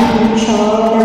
প্রভু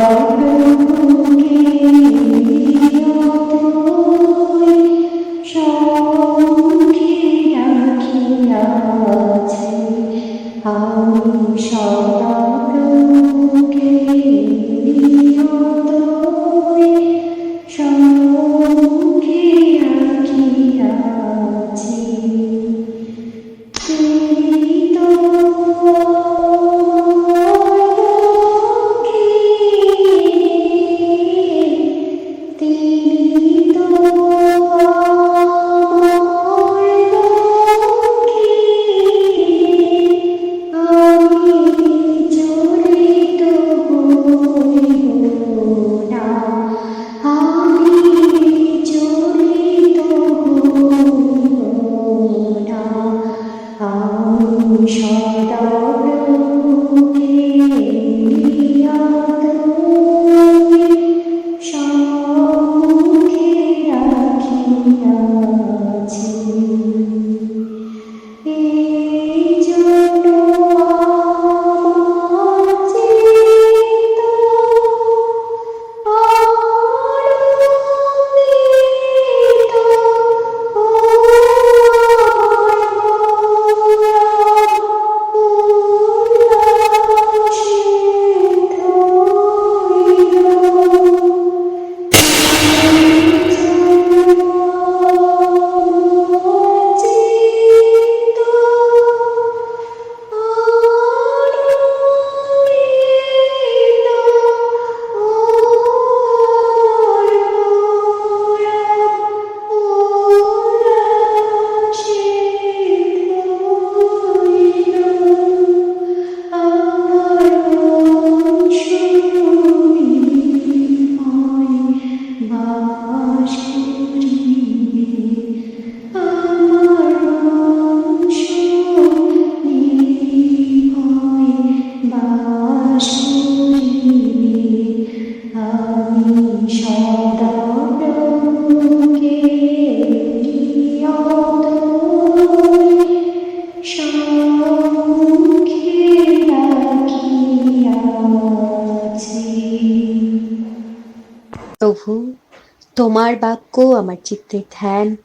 তোমার বাক্য আমার চিত্তে ধ্যান,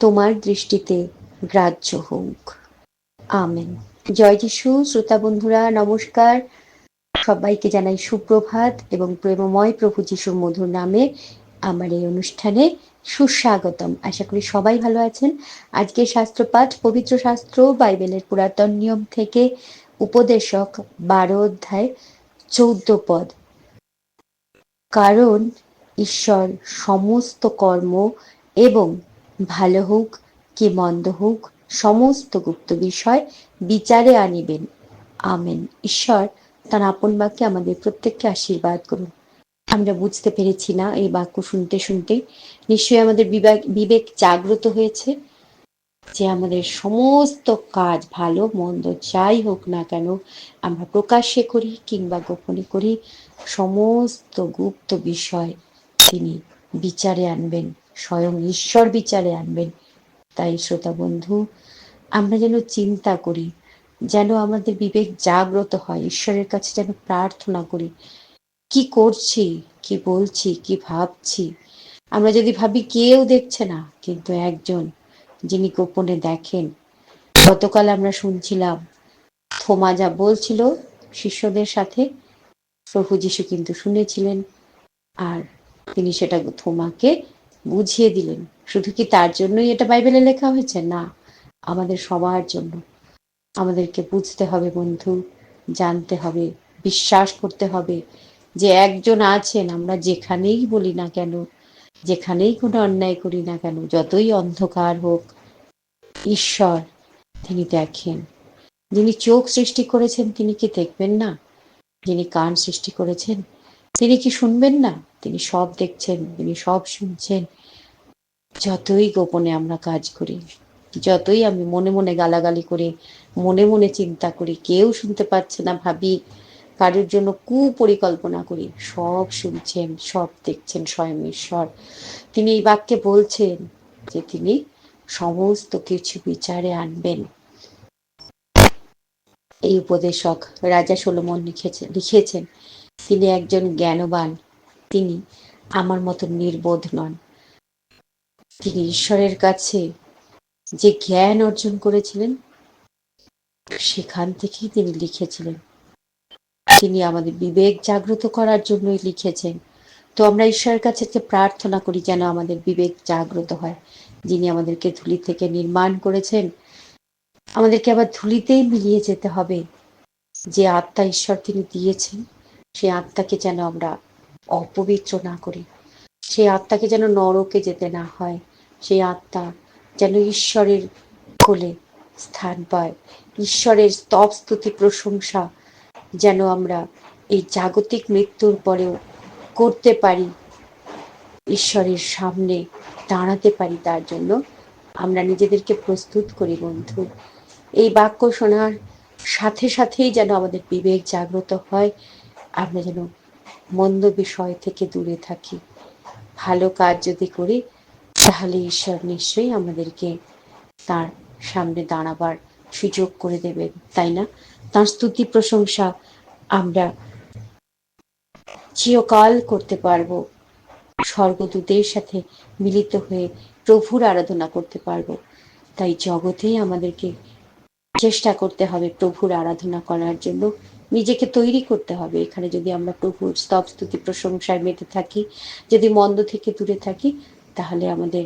তোমার দৃষ্টিতে গ্রাহ্য হোক। আমেন। জয় যিশু, শ্রোতা বন্ধুরা, নমস্কার। সবাইকে জানাই সুপ্রভাত এবং প্রেমময় প্রভু যিশুর মধুর নামে আমার এই অনুষ্ঠানে সুস্বাগতম। আশা করি সবাই ভালো আছেন। আজকে শাস্ত্রপাঠ, পবিত্র শাস্ত্র, বাইবেলের পুরাতন নিয়ম থেকে উপদেশক বারো অধ্যায় চৌদ্দ পদ। কারণ ঈশ্বর সমস্ত কর্ম এবং ভালো হোক কি মন্দ হোক, সমস্ত গুপ্ত বিষয় বিচারে আনিবেন। আমেন। ঈশ্বর তার আপন বাক্যে আমাদের প্রত্যেককে আশীর্বাদ করুন। আমরা বুঝতে পেরেছি না এই বাক্য শুনতে শুনতে। নিশ্চয়ই আমাদের বিবেক বিবেক জাগ্রত হয়েছে যে আমাদের সমস্ত কাজ ভালো, মন্দ যাই হোক না কেন আমরা প্রকাশ্যে করি কিংবা গোপনে করি সমস্ত গুপ্ত বিষয় তিনি বিচারে আনবেন, স্বয়ং ঈশ্বর বিচারে আনবেন। তাই শ্রোতা বন্ধু, আমরা যেন চিন্তা করি, যেন আমাদের বিবেক জাগ্রত হয়, ঈশ্বরের কাছে যেন প্রার্থনা করি, কি করছি, কি বলছি, কি ভাবছি। আমরা যদি ভাবি কেউ দেখছে না, কিন্তু একজন যিনি গোপনে দেখেন। গতকাল আমরা শুনছিলাম, থোমা যা বলছিল শিষ্যদের সাথে, প্রভু যিশু কিন্তু শুনেছিলেন। আর তিনি সেটা থোমাকে বুঝিয়ে দিলেন। শুধু কি তার জন্যই এটা বাইবেলে লেখা হয়েছে? না, আমাদের সবার জন্য। আমাদেরকে বুঝতে হবে বন্ধু, জানতে হবে, বিশ্বাস করতে হবে যে একজন আছেন, আমরা যেখানেই বলি না কেন, যেখানেই কোনো অন্যায় করি না কেন, যতই অন্ধকার হোক, ঈশ্বর তিনি দেখেন। যিনি চোখ সৃষ্টি করেছেন তিনি কি দেখবেন না? যিনি কান সৃষ্টি করেছেন তিনি কি শুনবেন না? তিনি সব দেখছেন, তিনি সব শুনছেন। যতই গোপনে আমরা কাজ করি, যতই আমি মনে মনে গালাগালি করি, মনে মনে চিন্তা করি, কেউ শুনতে পাচ্ছে না ভাবি, কারোর জন্য কুপরিকল্পনা করি, সব শুনছেন, সব দেখছেন স্বয়ং ঈশ্বর। তিনি এই বাক্যে বলছেন যে তিনি সমস্ত কিছু বিচারে আনবেন। এই উপদেশক রাজা সোলোমন লিখেছেন লিখেছেন তিনি একজন জ্ঞানবান। তিনি আমার মতো নির্বোধ নন। তিনি ঈশ্বরের কাছে যে জ্ঞান অর্জন করেছিলেন, সেখান থেকেই তিনি লিখেছিলেন। তিনি আমাদের বিবেক জাগ্রত করার জন্যই লিখেছেন। তো আমরা ঈশ্বরের কাছে প্রার্থনা করি যেন আমাদের বিবেক জাগ্রত হয়। যিনি আমাদেরকে ধুলি থেকে নির্মাণ করেছেন, আমাদেরকে আবার ধুলিতেই মিলিয়ে যেতে হবে। যে আত্মা ঈশ্বর তিনি দিয়েছেন সেই আত্মাকে যেন আমরা অপবিত্র না করি। সেই আত্মাকে যেন নরকে যেতে না হয়। সেই আত্মা যেন ঈশ্বরের কোলে স্থান পায়। ঈশ্বরের স্তব স্তুতি প্রশংসা যেন আমরা এই জাগতিক মৃত্যুর পরেও করতে পারি, ঈশ্বরের সামনে দাঁড়াতে পারি তার জন্য। আমরা নিজেদেরকে প্রস্তুত করি বন্ধু। এই বাক্য শোনার সাথে সাথেই যেন আমাদের বিবেক জাগ্রত হয়। আমরা যেন মন্দ বিষয় থেকে দূরে থাকি। ভালো কাজ যদি করি, তাহলে ঈশ্বর নিশ্চয়ই আমাদেরকে তার সামনে দাঁড়াবার সুযোগ করে দেবেন, তাই না? তার স্তুতি প্রশংসা আমরা চিরকাল করতে পারব। স্বর্গদূতের সাথে মিলিত হয়ে প্রভুর আরাধনা করতে পারব। তাই জগতেই আমাদেরকে চেষ্টা করতে হবে প্রভুর আরাধনা করার জন্য। নিজেকে তৈরি করতে হবে। এখানে যদি আমরা প্রভুর স্তব স্তুতি প্রশংসায় মেতে থাকি, যদি মন্দ থেকে দূরে থাকি, তাহলে আমাদের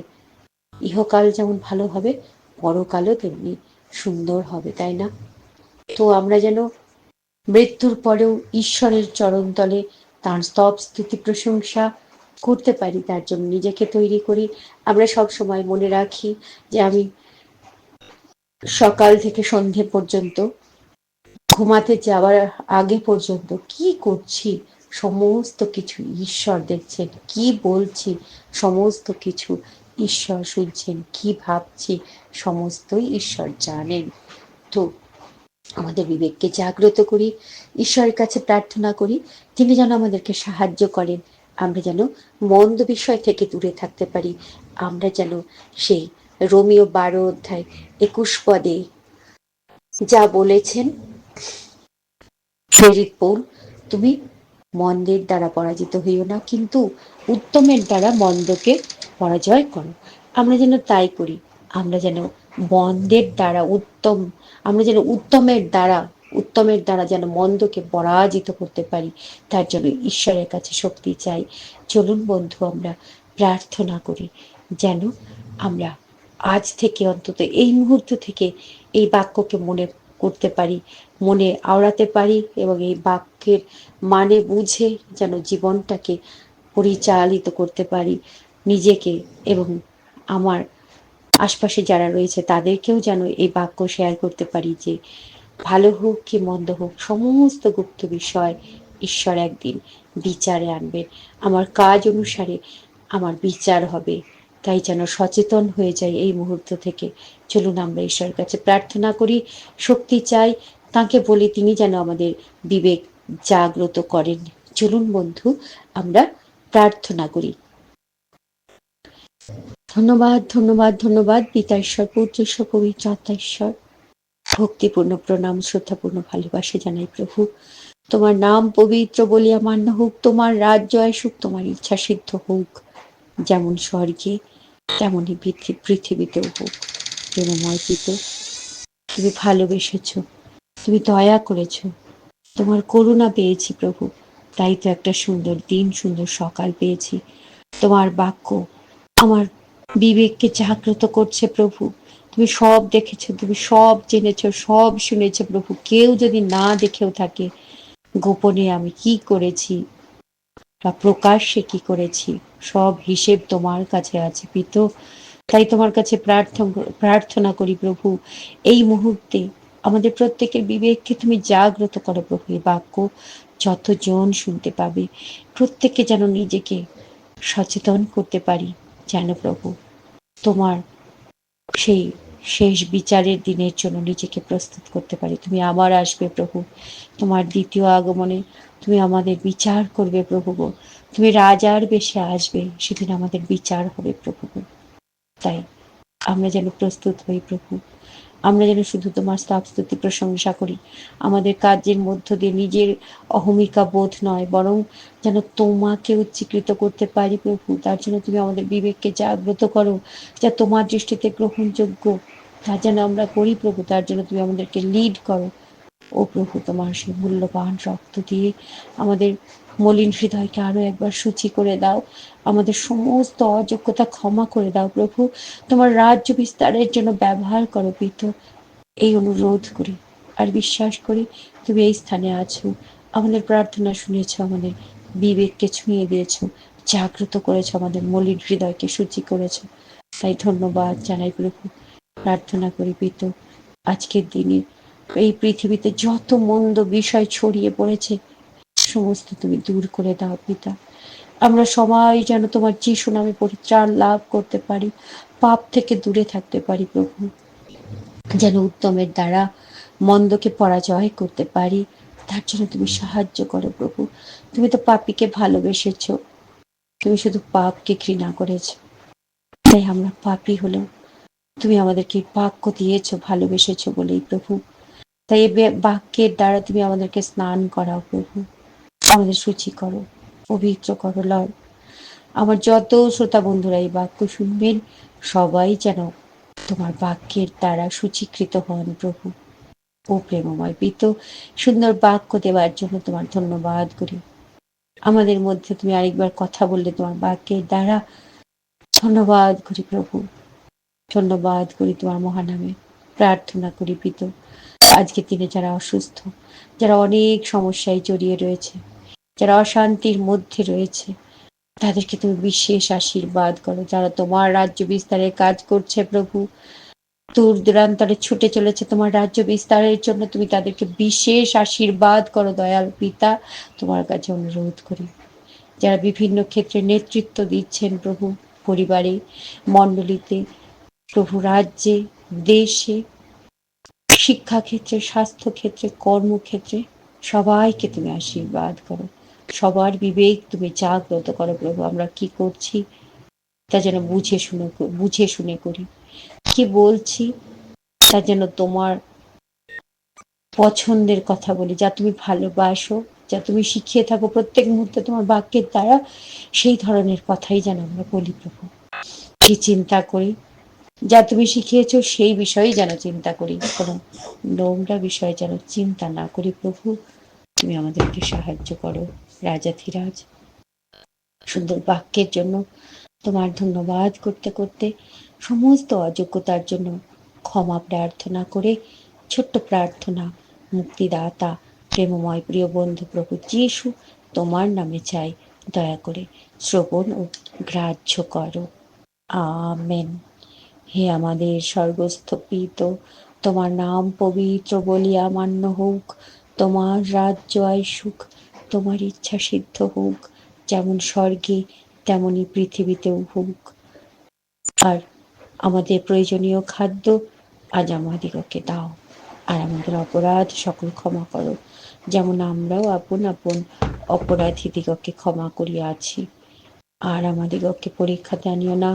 ইহকাল যেমন ভালো হবে, পরকালও তেমনি সুন্দর হবে, তাই না? তো আমরা যেন মৃত্যুর পরেও ঈশ্বরের চরণতলে তার স্তব স্তুতি প্রশংসা করতে পারি, তার জন্য নিজেকে তৈরি করি। আমরা সব সময় মনে রাখি যে আমি সকাল থেকে সন্ধে পর্যন্ত ঘুমাতে যাওয়ার আগে পর্যন্ত কি করছি? সমস্ত কিছু ঈশ্বর দেখছেন, কি বলছি? সমস্ত কিছু ঈশ্বর শুনছেন, কি ভাবছি? সমস্তই ঈশ্বর জানেন। তো আমাদের বিবেককে জাগ্রত করি, ঈশ্বরের কাছে প্রার্থনা করি, তিনি যেন আমাদেরকে সাহায্য করেন। আমরা যেন মন্দ বিষয় থেকে দূরে থাকতে পারি। আমরা যেন সেই রোমিও বারো অধ্যায় একুশ পদে যা বলেছেন প্রেরিত পৌল তুমি মন্দের দ্বারা পরাজিত হইও না, কিন্তু উত্তমের দ্বারা মন্দকে পরাজয় করো। আমরা যেন তাই করি, আমরা যেন মন্দের দ্বারা উত্তম, আমরা যেন উত্তমের দ্বারা উত্তমের দ্বারা যেন মন্দকে পরাজিত করতে পারি, তার জন্য ঈশ্বরের কাছে শক্তি চাই। চলুন বন্ধু, আমরা প্রার্থনা করি যেন আমরা আজ থেকে অন্তত এই মুহূর্ত থেকে এই বাক্যকে মনে করতে পারি, মনে আওড়াতে পারি এবং এই বাক্যের মানে বুঝে যেন জীবনটাকে পরিচালিত করতে পারি নিজেকে এবং আমার আশপাশে যারা রয়েছে তাদেরকেও যেন এই বাক্য শেয়ার করতে পারি যে, ভালো হোক কি মন্দ হোক, সমস্ত গুপ্ত বিষয় ঈশ্বর একদিন বিচারে আনবে। আমার কাজ অনুসারে আমার বিচার হবে। তাই যেন সচেতন হয়ে যায় এই মুহূর্ত থেকে। চলুন আমরা ঈশ্বরের কাছে প্রার্থনা করি, শক্তি চাই, তাকে বলি তিনি যেন আমাদের বিবেক জাগ্রত করেন। চলুন বন্ধু, আমরা প্রার্থনা করি। ধন্যবাদ ধন্যবাদ ধন্যবাদ, পিতা ঈশ্বর পূর্য ঈশ্বর, পবিত্র আত্মা ঈশ্বর। ভক্তিপূর্ণ প্রণাম, শ্রদ্ধাপূর্ণ ভালোবাসা জানাই প্রভু। তোমার নাম পবিত্র বলিয়া মান্য হোক, তোমার রাজ্য আসুক, তোমার ইচ্ছা সিদ্ধ হোক। যেমন স্বর্গে, তেমনই পৃথিবীতেও হোক। প্রেমময় পিত, তুমি ভালোবেসেছ, তুমি দয়া করেছ। তোমার করুণা পেয়েছি প্রভু, তাই তো একটা সুন্দর দিন, সুন্দর সকাল পেয়েছি। তোমার বাক্য, আমার বিবেককে জাগ্রত করছে প্রভু। তুমি সব দেখেছ, তুমি সব জেনেছো, সব শুনেছো প্রভু। কেউ যদি না দেখেও থাকে, গোপনে আমি কি করেছি? বা প্রকাশ্যে কি করেছি? সব হিসেব তোমার কাছে আছে, পিত। তাই তোমার কাছে প্রার্থনা প্রার্থনা করি প্রভু, এই মুহূর্তে আমাদের প্রত্যেকের বিবেককে তুমি জাগ্রত করো প্রভু, এই বাক্য যতজন শুনতে পাবে। প্রত্যেককে যেন নিজেকে সচেতন করতে পারি, যেন প্রভু তোমার সেই শেষ বিচারের দিনের জন্য নিজেকে প্রস্তুত করতে পারি। তুমি আবার আসবে প্রভু, তোমার দ্বিতীয় আগমনে। তুমি আমাদের বিচার করবে প্রভু তুমি রাজার বেশে আসবে, সেদিন আমাদের বিচার হবে প্রভু তাই আমরা যেন প্রস্তুত হই প্রভু। আমরা যেন শুধু তোমার স্তুতি প্রশংসা করি। আমাদের কাজের মধ্য দিয়ে নিজের অহমিকা বোধ নয়, বরং যেন তোমাকে উচ্চীকৃত করতে পারি প্রভু। তার জন্য তুমি আমাদের বিবেককে জাগ্রত করো, যা তোমার দৃষ্টিতে গ্রহণযোগ্য। তা যেন আমরা করি প্রভু, তার জন্য তুমি আমাদেরকে লিড করো। ও প্রভু, তোমার সেই মূল্যবান রক্ত দিয়ে আমাদের মলিন হৃদয়কে আরও একবার সূচি করে দাও। আমাদের সমস্ত অযোগ্যতা ক্ষমা করে দাও প্রভু। তোমার রাজ্য বিস্তারের জন্য ব্যবহার করো পিত। এই অনুরোধ করি আর বিশ্বাস করি তুমি এই স্থানে আছো। আমাদের প্রার্থনা শুনেছ, আমাদের বিবেককে ছুঁয়ে দিয়েছ, জাগ্রত করেছ, আমাদের মলিন হৃদয়কে সূচি করেছ। তাই ধন্যবাদ জানাই প্রভু। প্রার্থনা করি পিত। আজকের দিনে এই পৃথিবীতে যত মন্দ বিষয় ছড়িয়ে পড়েছে, সমস্ত তুমি দূর করে দাও পিতা। আমরা সবাই যেন তোমার যিশু নামে পরিত্রাণ লাভ করতে পারি, পাপ থেকে দূরে থাকতে পারি প্রভু। যেন উত্তমের দ্বারা মন্দকে পরাজয় করতে পারি, তার জন্য তুমি সাহায্য করো প্রভু। তুমি তো পাপিকে ভালোবেসেছ, তুমি শুধু পাপকে ঘৃণা করেছ। তাই আমরা পাপি হলেও তুমি আমাদেরকে বাক্য দিয়েছ, ভালোবেসেছ বলেই প্রভু। তাই এই বাক্যের দ্বারা তুমি আমাদেরকে স্নান করাও প্রভু। আমাদের সূচি করো, পবিত্র করো লয় আমার যত শ্রোতা বন্ধুরা এই বাক্য শুনবেন, সবাই যেন তোমার বাক্যের দ্বারা সূচীকৃত হন প্রভু। ও প্রেমময় পিত, সুন্দর বাক্য দেওয়ার জন্য তোমার ধন্যবাদ করি। আমাদের মধ্যে তুমি আরেকবার কথা বললে তোমার বাক্যের দ্বারা। ধন্যবাদ করি প্রভু। ধন্যবাদ করি তোমার মহানামে। প্রার্থনা করি পিত আজকে দিনে যারা অসুস্থ, যারা অনেক সমস্যায় জড়িয়ে রয়েছে, যারা অশান্তির মধ্যে রয়েছে, তাদেরকে তুমি বিশেষ আশীর্বাদ করো। যারা তোমার রাজ্য বিস্তারের কাজ করছে প্রভু, দূর দূরান্তরে ছুটে চলেছে তোমার রাজ্য বিস্তারের জন্য, তুমি তাদেরকে বিশেষ আশীর্বাদ করো দয়াল পিতা। তোমার কাছে অনুরোধ করি। যারা বিভিন্ন ক্ষেত্রে নেতৃত্ব দিচ্ছেন প্রভু, পরিবারে, মণ্ডলীতে প্রভু রাজ্যে, দেশে, শিক্ষাক্ষেত্রে, স্বাস্থ্যক্ষেত্রে, কর্মক্ষেত্রে সবাইকে তুমি আশীর্বাদ করো। সবার বিবেক তুমি জাগ্রত করো প্রভু, আমরা কি করছি তা যেন বুঝে শুনে বুঝে শুনে করি। কি বলছি তা যেন তোমার পছন্দের কথা বলি, যা তুমি ভালোবাসো, যা তুমি শিখিয়ে থাকো। প্রত্যেক মুহূর্তে তোমার বাক্যের দ্বারা সেই ধরনের কথাই যেন আমরা বলি প্রভু। কি চিন্তা করি যা তুমি শিখিয়েছো সেই বিষয়ে যেন চিন্তা করি, কোনো নোংরা বিষয়ে যেন চিন্তা না করি। প্রভু, তুমি আমাদেরকে সাহায্য করো, রাজা রাজাধিরাজ সুন্দর বাক্যের জন্য তোমার ধন্যবাদ করতে করতে, সমস্ত অযোগ্যতার জন্য ক্ষমা প্রার্থনা করে, ছোট্ট প্রার্থনা, মুক্তিদাতা, প্রেমময় প্রিয় বন্ধু প্রভু যিশু, তোমার নামে চাই, দয়া করে শ্রবণ ও গ্রাহ্য করো। আমেন। হে আমাদের স্বর্গস্থ পিত তোমার নাম পবিত্র বলিয়া মান্য হোক, তোমার রাজ্য আয়সুক তোমার ইচ্ছা সিদ্ধ হোক, যেমন স্বর্গে তেমনই পৃথিবীতেও হোক। আর আমাদের প্রয়োজনীয় খাদ্য আজ আমাদিগকে দাও, আর আমাদের অপরাধ সকল ক্ষমা করো, যেমন আমরাও আপন আপন অপরাধীদিগকে ক্ষমা করিয়াছি। আর আমাদিগকে পরীক্ষাতে আনিও না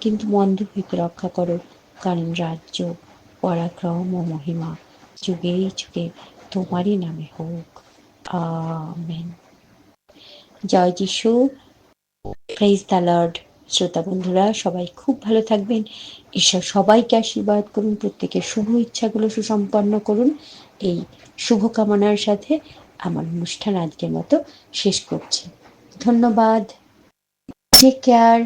কিন্তু মন্দ হইতে রক্ষা করো, কারণ রাজ্য, পরাক্রম ও মহিমা যুগে যুগে তোমারই নামে হোক। আমেন। জয় যিশু। প্রেজ দ্য লর্ড শ্রোতা বন্ধুরা, সবাই খুব ভালো থাকবেন। ঈশ্বর সবাইকে আশীর্বাদ করুন, প্রত্যেকের শুভ ইচ্ছাগুলো সুসম্পন্ন করুন। এই শুভকামনার সাথে আমার অনুষ্ঠান আজকের মতো শেষ করছি। ধন্যবাদ। Take care